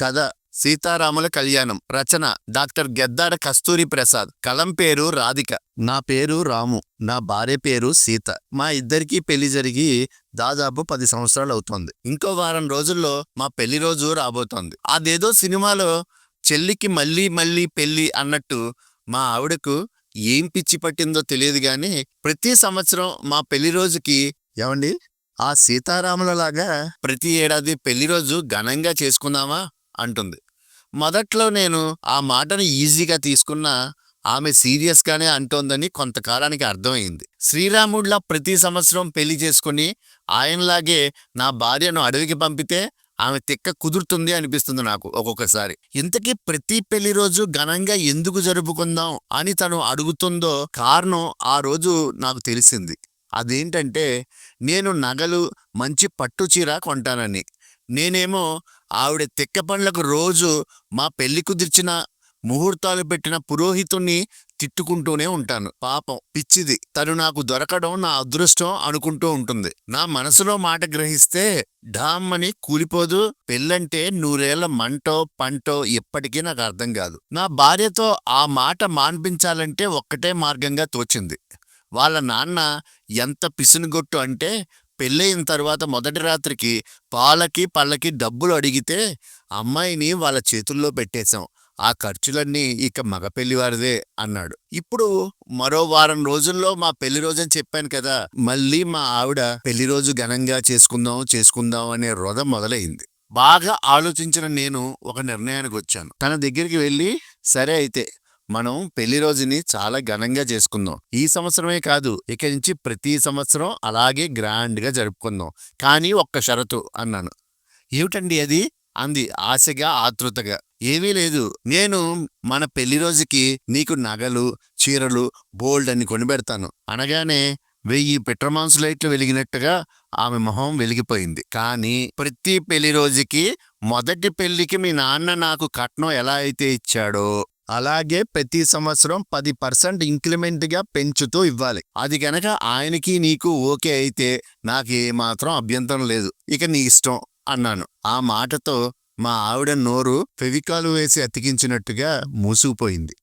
కథ. సీతారాముల కళ్యాణం. రచన. డాక్టర్ గెద్దాడ కస్తూరి ప్రసాద్ కలం పేరు రాధిక. నా పేరు రాము. నా భార్య పేరు సీత. మా ఇద్దరికీ పెళ్ళి జరిగి దాదాపు పది సంవత్సరాలు అవుతోంది. ఇంకో వారం రోజుల్లో మా పెళ్ళి రోజు రాబోతోంది. అదేదో సినిమాలో చెల్లికి మళ్ళీ మళ్ళీ పెళ్ళి అన్నట్టు మా ఆవిడకు ఏం పిచ్చి పట్టిందో తెలియదు గాని ప్రతి సంవత్సరం మా పెళ్ళి రోజుకి ఏమండి? ఆ సీతారాములలాగా ప్రతి ఏడాది పెళ్ళి రోజు ఘనంగా చేసుకుందామా? అంటుంది. మొదట్లో నేను ఆ మాటను ఈజీగా తీసుకున్నా ఆమె సీరియస్గానే అంటోందని కొంతకాలానికి అర్థమైంది. శ్రీరాముడిలా ప్రతి సంవత్సరం పెళ్ళి చేసుకుని ఆయనలాగే నా భార్యను అడవికి పంపితే ఆమె తిక్క కుదురుతుంది అనిపిస్తుంది నాకు ఒక్కొక్కసారి. ఇంతకీ ప్రతి పెళ్ళి రోజు ఘనంగా ఎందుకు జరుపుకుందాం అని తను అడుగుతుందో కారణం ఆ రోజు నాకు తెలిసింది. అదేంటంటే నేను నగలు మంచి పట్టు చీర కొంటానని. నేనేమో ఆవిడ తిక్క పండ్లకు రోజు మా పెళ్ళి కుదిర్చిన ముహూర్తాలు పెట్టిన పురోహితుణ్ణి తిట్టుకుంటూనే ఉంటాను. పాపం పిచ్చిది. తను నాకు దొరకడం నా అదృష్టం అనుకుంటూ ఉంటుంది. నా మనసులో మాట గ్రహిస్తే ఢామ్ అని కూలిపోదు. పెళ్ళంటే నూరేళ్ళ మంటో పంటో ఎప్పటికీ నాకు అర్థం కాదు. నా భార్యతో ఆ మాట మాన్పించాలంటే ఒక్కటే మార్గంగా తోచింది. వాళ్ళ నాన్న ఎంత పిసినుగొట్టు అంటే పెళ్ళయిన తర్వాత మొదటి రాత్రికి పాలకి పళ్ళకి డబ్బులు అడిగితే అమ్మాయిని వాళ్ళ చేతుల్లో పెట్టేశాం. ఆ ఖర్చులన్నీ ఇక మగ పెళ్ళివారిదే అన్నాడు. ఇప్పుడు మరో వారం రోజుల్లో మా పెళ్ళి రోజు అని చెప్పాను కదా మళ్ళీ మా ఆవిడ పెళ్ళి రోజు ఘనంగా చేసుకుందాం చేసుకుందాం అనే రొద మొదలైంది. బాగా ఆలోచించిన నేను ఒక నిర్ణయానికి వచ్చాను. తన దగ్గరికి వెళ్ళి సరే అయితే మనం పెళ్ళి రోజుని చాలా ఘనంగా చేసుకుందాం. ఈ సంవత్సరమే కాదు ఇక నుంచి ప్రతి సంవత్సరం అలాగే గ్రాండ్గా జరుపుకుందాం. కానీ ఒక్క షరతు అన్నాను. ఏమిటండి అది? అంది ఆశగా ఆతృతగా. ఏమీ లేదు. నేను మన పెళ్ళి రోజుకి నీకు నగలు చీరలు బోల్డ్ అని కొనిపెడతాను అనగానే వెయ్యి పెట్రమాన్స్ లైట్లు వెలిగినట్టుగా ఆమె మొహం వెలిగిపోయింది. కానీ ప్రతి పెళ్ళి రోజుకి మొదటి పెళ్ళికి మీ నాన్న నాకు కట్నం ఎలా అయితే ఇచ్చాడో అలాగే ప్రతి సంవత్సరం పది పర్సెంట్ ఇంక్రిమెంట్గా పెంచుతూ ఇవ్వాలి. అది గనక ఆయనకి నీకు ఓకే అయితే నాకు ఏమాత్రం అభ్యంతరం లేదు. ఇక నీ ఇష్టం అన్నాను. ఆ మాటతో మా ఆవిడ నోరు ఫెవికాలు వేసి అతికించినట్టుగా మూసుకుపోయింది.